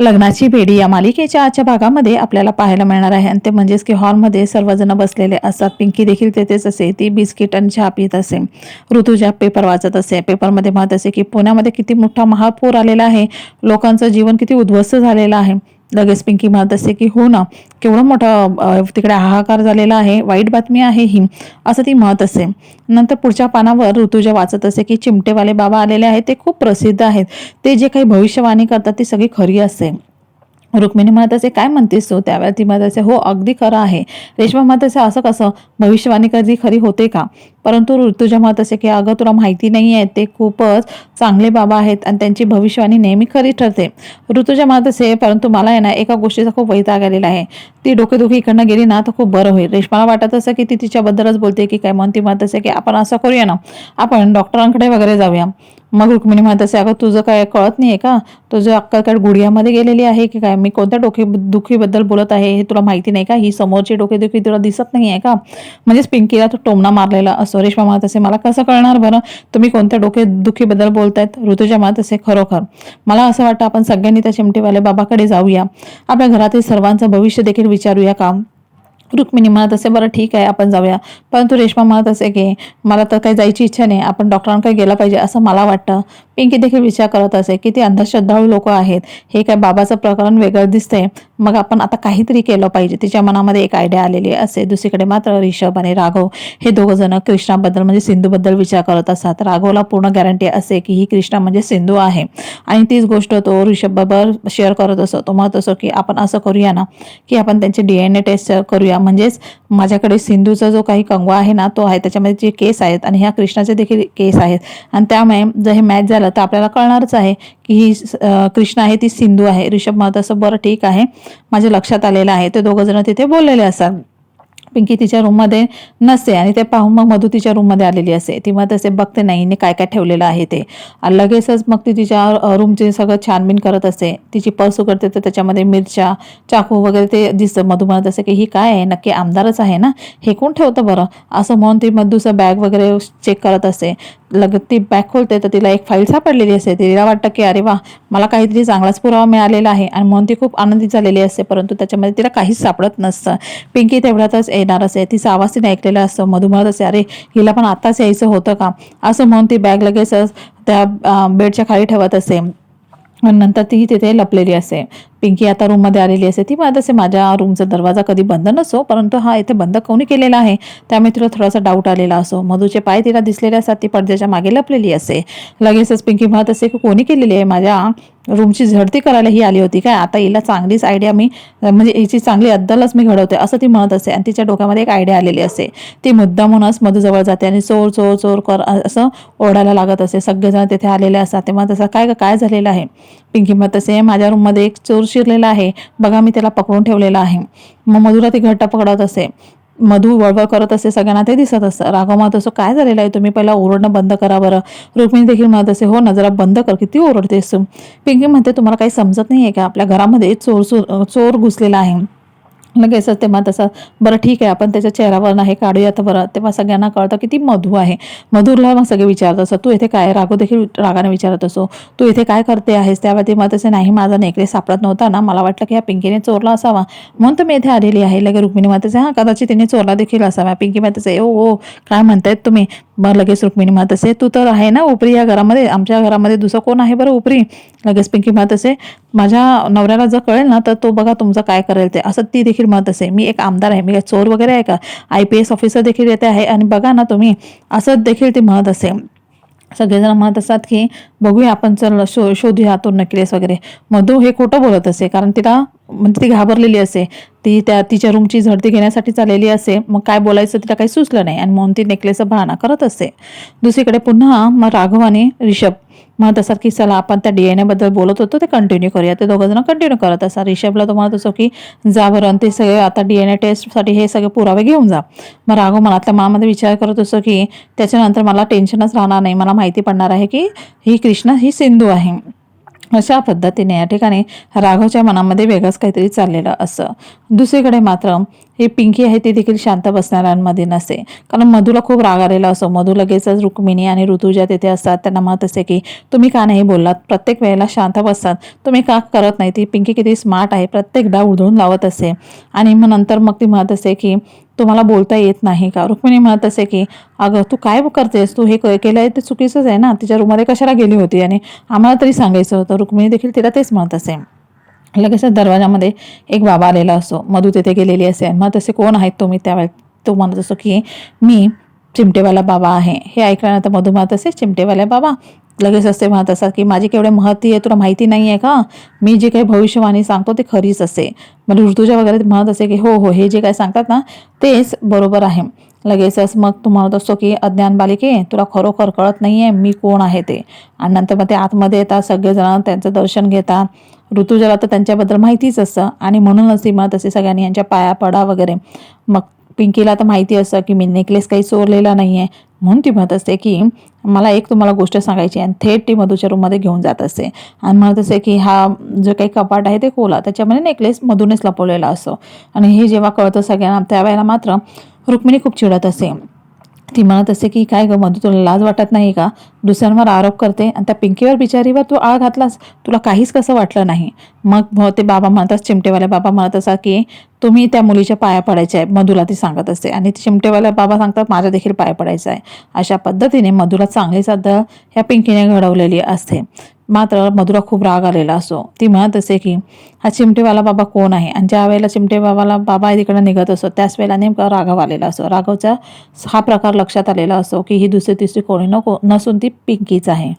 लग्नाची बेडी या मालिकेच्या आजच्या भागामध्ये आपल्याला पाहायला मिळणार आहे. आणि ते म्हणजेच की हॉलमध्ये सर्वजण बसलेले असतात. पिंकी देखील तेथेच असे. ती बिस्किट आणि चहा पित असे. ऋतुजा पेपर वाचत असे. पेपरमध्ये म्हणत असे की पुण्यामध्ये किती मोठा महापूर आलेला आहे. लोकांचं जीवन किती उद्ध्वस्त झालेलं आहे. लगेच पिंकी म्हणत असते की हो ना केवढं मोठं तिकडे हाहाकार झालेला आहे वाईट बातमी आहे ही असं ती म्हणत असे नंतर पुढच्या पानावर ऋतुजा वाचत असे की चिमटेवाले बाबा आलेले आहेत ते खूप प्रसिद्ध आहेत. ते जे काही भविष्यवाणी करतात ती सगळी खरी असते. रुक्मिणी म्हणत असे काय म्हणतेस तू? त्यावेळेला ती म्हणत असे हो अगदी खरं आहे. रेश्मा म्हणत असे असं कसं? भविष्यवाणी कधी खरी होते का? परंतु ऋतुजा म्हणत असे की अगं तुला माहिती नाही आहे ते खूपच चांगले बाबा आहेत आणि त्यांची भविष्यवाणी नेहमी खरी ठरते. ऋतुजा म्हणत असे परंतु मला आहे ना एका गोष्टीचा खूप वैताग आलेला आहे. ती डोकेदुखी इकडनं गेली ना तर खूप बरं होईल. रेश्माला वाटत असं की ती तिच्याबद्दलच बोलते की काय म्हणती ती म्हणत असे की आपण असं करूया ना. आपण डॉक्टरांकडे वगैरे जाऊया. मग रुक्मिणी म्हणत असे अगं तुझं काय कळत नाही आहे का? तुझं अक्कल काय गुडघ्यामध्ये गेलेली आहे की काय? मी कोणत्या डोके दुखीबद्दल बोलत आहे हे तुला माहिती नाही का? ही समोरची डोकेदुखी तुला दिसत नाही आहे का? म्हणजेच पिंकीला तो टोमणा मारलेला. असो रेश्मा म्हणत असे मला कसं कळणार बरं? तुम्ही कोणत्या डोके दुखीबद्दल बोलतायत? ऋतुजा म्हणत असे खरोखर. मला असं वाटतं आपण सगळ्यांनी त्या चिमटेवाले बाबाकडे जाऊया. आपल्या घरातील सर्वांचं भविष्य देखील विचारूया का? रुक्मिणी म्हणत असे बरं ठीक आहे आपण जाऊया. परंतु रेश्मा म्हणत असे की मला तर काही जायची इच्छा नाही आपण डॉक्टरांकडे गेलं पाहिजे असं मला वाटतं. पिंकी देखील विचार करत असे की ते अंधश्रद्धाळू लोक आहेत. हे काय बाबाचं प्रकरण वेगळं दिसतंय. मग आपण आता काहीतरी केलं पाहिजे. तिच्या मनामध्ये एक आयडिया आलेली असे. दुसरीकडे मात्र रिषभ आणि राघव हे दोघं जण कृष्णाबद्दल म्हणजे सिंधूबद्दल विचार करत असतात. राघवला पूर्ण गॅरंटी असे की ही कृष्णा म्हणजे सिंधू आहे. आणि तीच गोष्ट तो ऋषभ बरोबर शेअर करत असतो. तो म्हणत असो की आपण असं करूया ना की आपण त्यांचे डी एन ए टेस्ट करूया. म्हणजेच माझ्याकडे सिंधूचा जो काही कंगवा आहे ना तो आहे. त्याच्यामध्ये जे केस आहेत आणि ह्या कृष्णाचे देखील केस आहेत. आणि त्यामुळे जर हे मॅच झालं तर आपल्याला कळणारच आहे की ही कृष्णा आहे ती सिंधू आहे. ऋषभ म्हणत असं बरं ठीक आहे. माझ्या लक्षात आलेलं आहे. ते दोघं जण तिथे बोललेले असतात. पिंकी तिच्या रूममध्ये नसते आणि ते पाहून मग मधू तिच्या रूममध्ये आलेली असते. ती मग तसे बघते नाही काय काय ठेवलेलं आहे ते. लगेचच मग ती तिच्या रूमचे सगळं छानबीन करत असते. तिची पर्स उघडते तर त्याच्यामध्ये मिरच्या चाकू वगैरे ते दिसतं. मधू म्हणत असते की ही काय आहे? नक्की आमदारच आहे ना? हे कोण ठेवतं बरं? असं म्हणून ती मधूचं बॅग वगैरे चेक करत असते. लगेच ती बॅग खोलते तर तिला एक फाईल सापडलेली असते. तिला वाटतं की अरे वा मला काहीतरी चांगलाच पुरावा मिळालेला आहे. आणि म्हणून ती खूप आनंदित झालेली असते. परंतु त्याच्यामध्ये तिला काहीच सापडत नसतं. पिंकी तेवढ्यातच येणार असे. तिचा आवाज तिने ऐकलेला असतो. मधू म्हणत असे अरे हिला पण आत्ताच यायचं होतं का? असं म्हणून ती बॅग लगेचच त्या बेडच्या खाली ठेवत असे. नंतर ती तिथे लपलेली असते पिंकी आता रूममध्ये आलेली असते ती म्हणत असे माझ्या रूमचा दरवाजा कधी बंद नसो परंतु हा इथे बंद कोणी केलेला आहे? त्यामुळे तिला थोडासा डाऊट आलेला असो. मधूचे पाय तिला दिसलेले असतात. ती पडद्याच्या मागे लपलेली असते लगेचच पिंकी म्हणत असे की कोणी केलेली आहे माझ्या रूमची झडती करायला ही आली होती काय? आता हिला चांगलीच आयडिया मी म्हणजे हिची चांगली अद्दलच मी घडवते असं ती म्हणत असते आणि तिच्या डोक्यामध्ये एक आयडिया आलेली असते ती मुद्दामूनच मधूजवळ जाते आणि चोर चोर चोर कर असं ओढायला लागत असते सगळेजण तिथे आलेले असतात. ते म्हणत असतात काय काय झालेलं आहे? पिंकी म्हणत असे माझ्या रूममध्ये एक चोर शिरलेला आहे. बघा मी त्याला पकडून ठेवलेला आहे. मग मधुरा ती घट्ट पकडत असे. मधू वळवळ करत असे सगळ्यांना ते दिसत असतं. राघव म्हणत असो काय झालेलं आहे? तुम्ही पहिला ओरडणं बंद करा बरं. रुक्मिणी देखील म्हणत असे हो ना जरा बंद कर किती ओरडतेस तू. पिंकी म्हणते तुम्हाला काही समजत नाही आहे का? आपल्या घरामध्ये चोर चोर चोर घुसलेला आहे. लगेचच तेव्हा तसं बरं ठीक आहे आपण त्याच्या चेहऱ्यावर नाही काढूया तर बरं. तेव्हा सगळ्यांना कळतं की ती मधू आहे. मधुरला मग सगळे विचारत असत तू इथे काय रागो देखील रागाने विचारत असो तू इथे काय करते आहेस? त्यावेळी तेव्हा मग तसे नाही माझा नेकलेस सापडत नव्हता ना मला वाटलं की ह्या पिंकीने चोरला असावा. म्हणून तर मी इथे आलेली आहे. लगे रुक्मिणी मातेचे हां कदाचित तिने चोरला देखील असावा. पिंकी मातेचे ओ ओ काय म्हणतायत तुम्ही? मग लगेच रुक्मिणी म्हणत असे तू तर आहे ना उपरी या घरामध्ये? आमच्या घरामध्ये दुसरं कोण आहे बरं उपरी? लगेच पिंकी म्हणत असे माझ्या नवऱ्याला जर कळेल ना तर तो बघा तुमचं काय करेल ते. असं ती देखील म्हणत असे मी एक आमदार आहे मी काय चोर वगैरे आहे का? आय पी एस ऑफिसर देखील येते आहे आणि बघा ना तुम्ही. असं देखील ती म्हणत असे. सगळेजण म्हणत असतात की बघूया आपण चल शो शोधूया तो नकिलेस वगैरे. मधू हे खोटं बोलत असे कारण तिला म्हणजे ती घाबरलेली असे. ती त्या तिच्या रूमची झडती घेण्यासाठी चाललेली असे. मग काय बोलायचं तिला काही सुचलं नाही. आणि म्हणून ती नेकलेसचा बहाणा करत असते दुसरीकडे पुन्हा मग राघव आणि रिषभ म्हणत असतात की चला आपण त्या डी एन एबद्दल बोलत होतो ते कंटिन्यू करूया. ते दोघं जण कंटिन्यू करत असतात रिषभला तो म्हणत असो की जा बरं आणि ते सगळे आता डी एन ए टेस्टसाठी हे सगळे पुरावे घेऊन जा. मग राघव मनातल्या मनामध्ये विचार करत असतो की त्याच्यानंतर मला टेन्शनच राहणार नाही. मला माहिती पडणार आहे की ही कृष्ण ही सिंधू आहे. अशा पद्धतीने या ठिकाणी राघवच्या मनामध्ये वेगळंच काहीतरी चाललेलं असं. दुसरीकडे मात्र ही पिंकी आहे ती देखील शांत बसणाऱ्यांमध्ये नसते कारण मधूला खूप राग आलेला असो मधू लगेचच रुक्मिणी आणि ऋतुजा तिथे असतात. त्यांना म्हणत असते की तुम्ही का नाही बोललात? प्रत्येक वेळेला शांत बसतात. तुम्ही का करत नाही? ती पिंकी किती स्मार्ट आहे. प्रत्येकदा उधळून लावत असते. आणि मग नंतर मग ती म्हणत असते की तुम्हाला बोलता येत नाही का? रुक्मिणी म्हणत असे की अगं तू काय करतेस? तू हे क- आहे ते चुकीचंच आहे ना? तिच्या रूममध्ये कशाला गेली होती? आणि आम्हाला तरी सांगायचं होतं. रुक्मिणी देखील तिला तेच म्हणत असे. लगेचच दरवाजामध्ये एक बाबा आलेला असतो. मधू तिथे गेलेली असेल मग तसे कोण आहेत तुम्ही त्यावेळेस? तो म्हणत असतो की मी चिमटेवाला बाबा आहे. हे ऐकल्यानंतर मधू म्हणत असे चिमटेवाल्या बाबा? लगेच असते म्हणत असतात की माझी केवढे महती आहे तुला माहिती नाही आहे का? मी जे काही भविष्यवाणी सांगतो ते खरीच असे. म्हणजे ऋतुजा वगैरे म्हणत असे की हो हो हे जे काही सांगतात ना तेच बरोबर आहे. लगेचच मग तू म्हणत असतो की अज्ञान बालिके तुला खरोखर कळत नाही आहे मी कोण आहे ते. आणि नंतर मग ते आतमध्ये येतात सगळेजण त्यांचं दर्शन घेतात. ऋतुजाला तर त्यांच्याबद्दल माहितीच असतं. आणि म्हणूनच ती मग तसे सगळ्यांनी यांच्या पाया पडा वगैरे. मग पिंकीला तर माहिती असतं की मी नेकलेस काही चोरलेला नाही आहे म्हणून ती म्हणत असते की मला एक तुम्हाला गोष्ट सांगायची आहे. आणि थेट ती मधूच्या रूममध्ये घेऊन जात असते. आणि म्हणत असते की हा जो काही कपाट आहे ते खोला त्याच्यामध्ये नेकलेस मधूनच लपवलेला असतो. आणि हे जेव्हा कळतं सगळ्यांना त्यावेळेला मात्र रुक्मिणी खूप चिडत असते. ती म्हणत असते की काय गं मधू तुला लाज वाटत नाही का? दुसऱ्यांवर आरोप करते आणि त्या पिंकीवर बिचारीवर तू आळ घातलास. तुला काहीच कसं वाटलं नाही. मग ते बाबा म्हणतात चिमटेवाले बाबा म्हणत असा की तुम्ही त्या मुलीच्या पाया पडायचे आहे मधुला ती सांगत असते. आणि ते बाबा सांगतात माझ्या देखील पाया पडायचं आहे. अशा पद्धतीने मधुला चांगली सध्या ह्या पिंकीने घडवलेली असते. मात्र मधुरा खूप राग आलेला असो ती म्हणत असे की हा चिमटेवाला बाबा कोण आहे? आणि ज्या वेळेला चिमटे बाबा तिकडे निघत असतो त्याच वेळेला नेमका राघव आलेला असो राघवचा हा प्रकार लक्षात आलेला असो की ही दुसरी तिसरी कोणी नको नसून ती पिंकीच आहे.